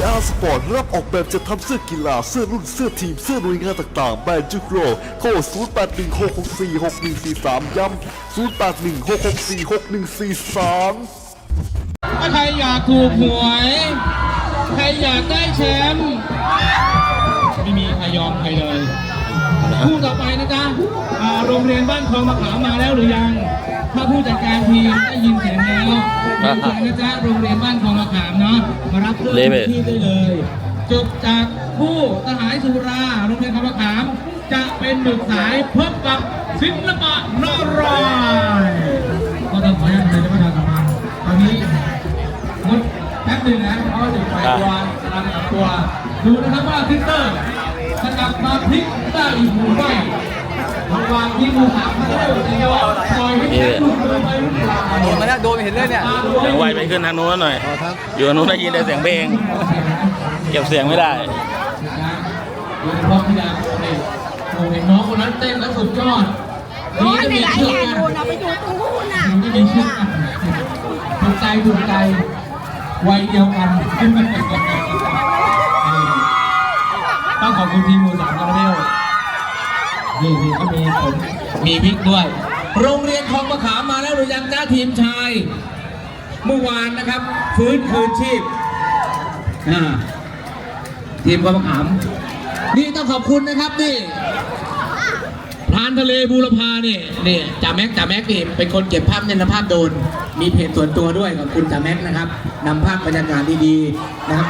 VR Sport รับออกแบบจะทำเสื้อกีฬา เสื้อรุ่น เสื้อทีม เสื้อหน่วยงานต่างๆ แบรนด์จุกโรโทร0816646143 ย้ำ0816646143ถ้าใครอยากถูกหวย ใครอยากได้แชมป์ ไม่มีใครยอมใครเลย คู่ต่อไปนะจ๊ะอ่าโรงเรียนบ้านคลองมะขามมาแล้วหรือยัง ถ้าผู้จัดการทีมได้ยินเสียงแล้วเรียนเชิญนะจ๊ะโรงเรียนบ้านคลองมะขามเนาะมารับเสื้อเละไปที่ได้เลยจบจากผู้ทหารสุราโรงเรียนคลองมะขาม จะเป็นหมึกสายพบกับศิลปะนรายณ์ก็ต้องขออนุญาตเลยนะประธานสภาตอนนี้งดแป๊บหนึงนะเพราะว่าเด็กฝ่ายตัวกำลังกลับตัวดูนะครับว่าซิสเตอร์จะกลับมาพลิกได้อีกหรือไม่ ระหว่างที่มูสามพันเร็วจะยอมปล่อยให้แขนหลุดเลยไปหรือเปล่าโดนมาแล้วโดนเห็นเลยเนี่ยเสียงไวไปขึ้นทางนู้นหน่อย อยู่ทางนู้นได้ยินแต่เสียงเพลง เก็บเสียงไม่ได้โดยเฉพาะพี่ดาวเนี่ยโอ้เห็นน้องคนนั้นเต้นแล้วสุดยอดโอ้ยก็ในมีหลายเชืแหอกล่งกันดูนะไปดูตรงนู้นน่ะมันก็มีเชือกกันถูกใจถูกใจวัยเดียวกัน ต้องขอบคุณทีมหมูสามคาราเมล นี่นี่ก็มีผมมีพริกด้วย โรงเรียนคลองมะขามมาแล้วหรือยังจ้าทีมชาย เมื่อวานนะครับ ฟื้นคืนชีพอ่าทีมคลองมะขาม นี่ต้องขอบคุณนะครับนี่พรานทะเลบูรพาเนี่ยนี่จ่าแม็กจ่าแม็กนี่เป็นคนเก็บภาพเนี่ยนภาพโดน มีเพจส่วนตัวด้วยขอบคุณจ่าแม็กนะครับนำภาพบรรยากาศดีๆนะครับ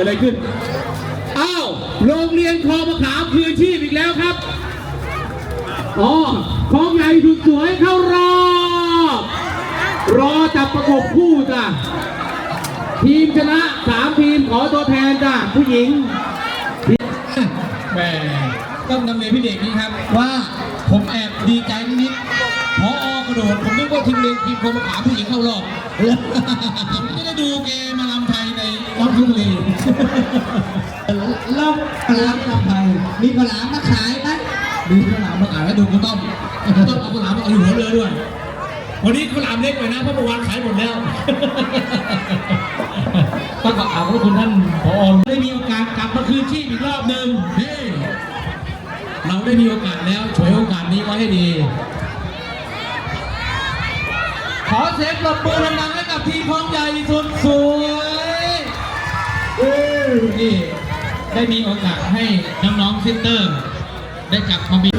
ดอะไรขึ้น อ้าว โรงเรียนคลองมะขามคืนชีพอีกแล้วครับ อ๋อคลองใหญ่สุดสวยเข้ารอบรอจับประกบคู่จ้ะ ทีมชนะสามทีมขอตัวแทนจ้ะ ผู้หญิงแหมต้องนำเรียนพี่เด็กนี้ครับว่าผมแอบดีใจนิดๆพออกระโดดผมนึกว่าทีมเรียนทีมคองมะขามผู้หญิงเข้ารอบ ผมจะได้ดูแกมมาลำไทยในรอบทุ่งลีล่องปลากับไผ่มีข้าวหลามมาขายไหมดูข้าวหลามมาอ่านแล้วดูข้าวต้มข้าวต้มเอาข้าวหลามมาเอาอยู่หัวเรือด้วย วันนี้ข้าวหลามเล็กหน่อยนะเพราะเมื่อวานขายหมดแล้วต้องขอขอบพระคุณท่านผอได้มีโอกาสกลับมาคืนชีพอีกรอบหนึ่งเฮ้เราได้มีโอกาสแล้วฉวยโอกาสนี้ไว้ให้ดี ขอเสียงปรบมือดังๆให้กับทีมคลองใหญ่สุดสวย นี่ได้มีโอกาสให้น้องๆซิสเตอร์ ได้กลับมามีเ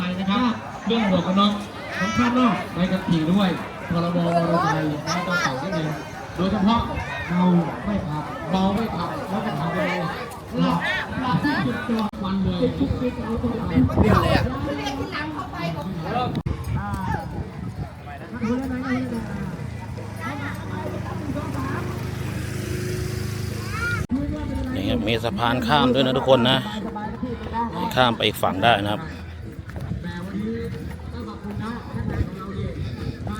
ไปนะครับ เรื่องหมวกกันน็อกสำคัญเนาะใบขับขี่ด้วยพรบมอเตอร์ไซค์เราต้องใส่นิดนึงโดยเฉพาะเมาไม่ขับเมาไม่ขับแล้วก็ขับไปเลยหลับหลับที่จุดตัววันเลยทุกทีเอาตัวไปเดียวเลยอะนี่ครับมีสะพานข้ามด้วยนะทุกคนนะ ข้ามไปอีกฝั่งได้นะครับ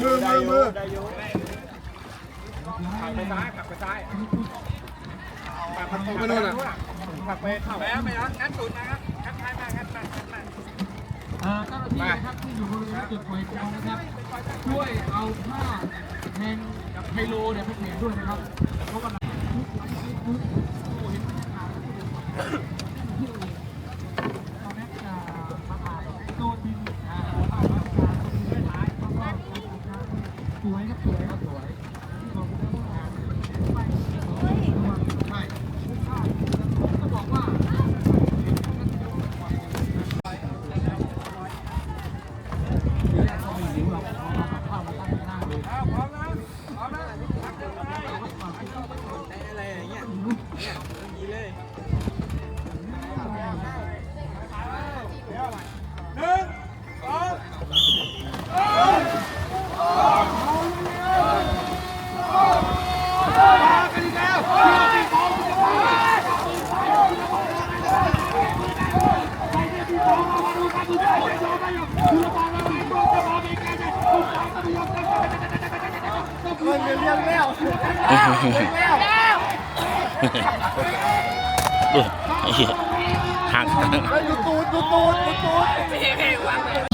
มือมือมือขับไปซ้ายขับไปซ้ายขับไปโน่นอะขับไปเข้าแล้วไปแล้วงั้นสุดนะครับงั้นท้ายมางั้นมางั้นมาเจ้าหน้าที่นะครับที่อยู่บริเวณจุดปล่อยกองนะครับ ช่วยเอาผ้าแทงไฮโลเนี่ยไปลี่ยนด้วยนะครับเพราะว่าตอนนี้จะมาถ่ายโดนดินอ่าสวยครับสวยครับสวยขอบคุณครับใช่ต้องบอกว่า ดูไอ้เหี้ย อยูตูดอยู่ตูดอยู่ตูด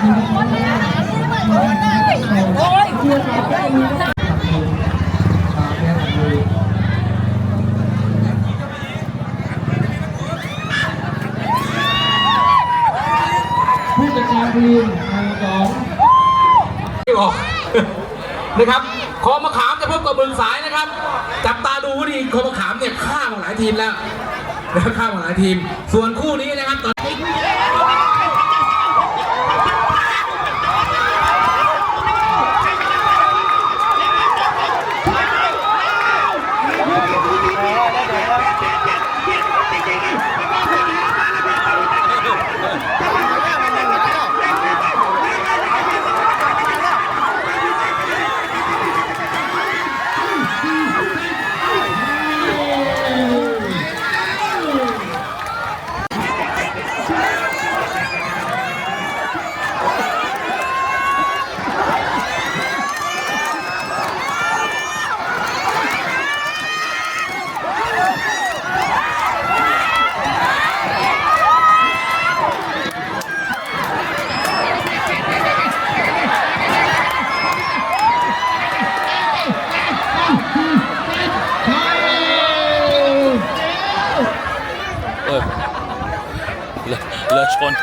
ผู้จัดการทีมหมู่สองไม่ออกนะครับคอมะขามจะพบกับเมืองสายนะครับ จับตาดูให้ดีคอมะขามเนี่ยฆ่ามาหลายทีมแล้วนะครับฆ่ามาหลายทีม ส่วนคู่นี้นะครับตอน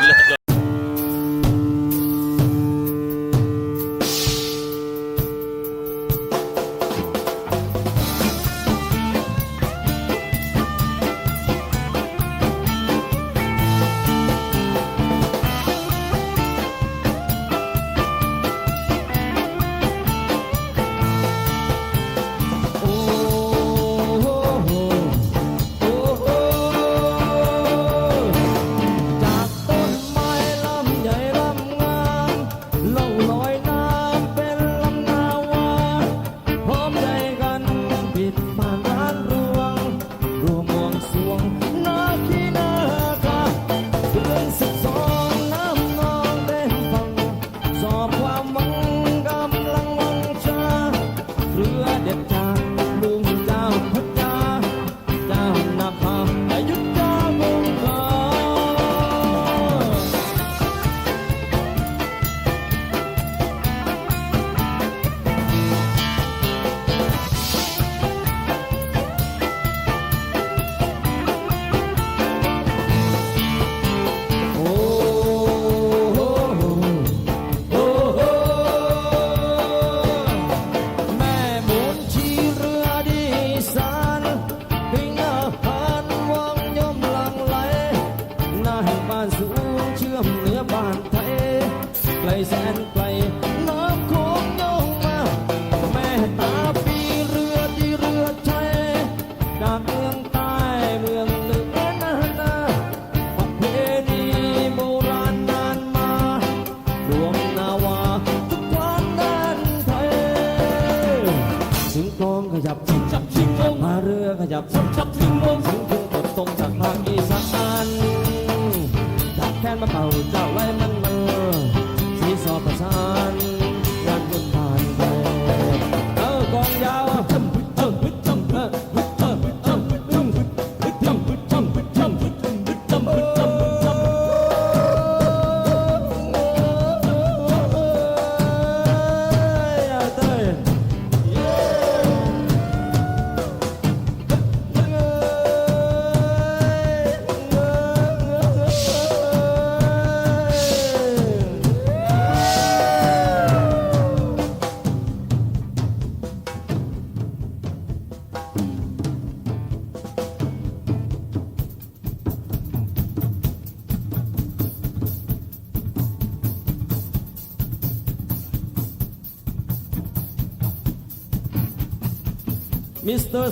loco. สูงเชื่อมเหนือบ้านไทยไกลแสนไกล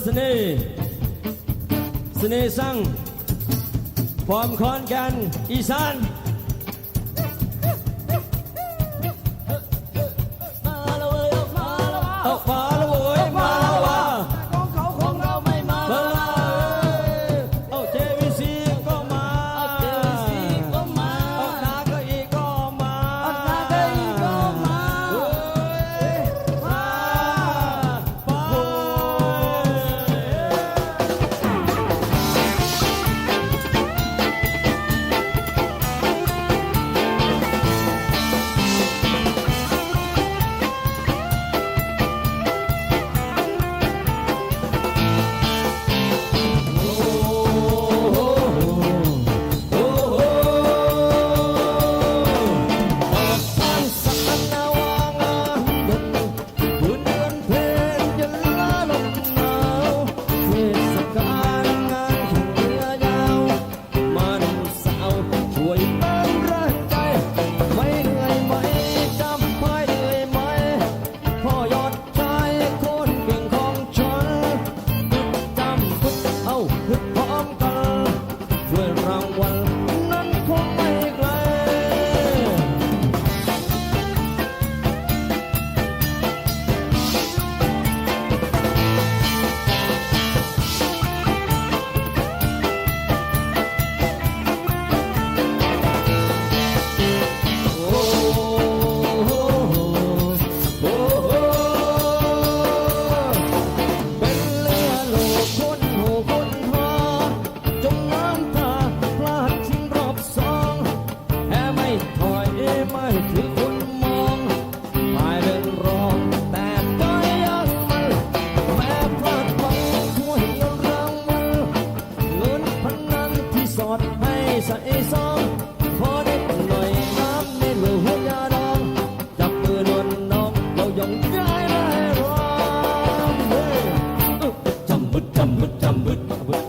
เสน่ห์เสน่ห์สร้างพร้อมคอนกันอีสาน Abone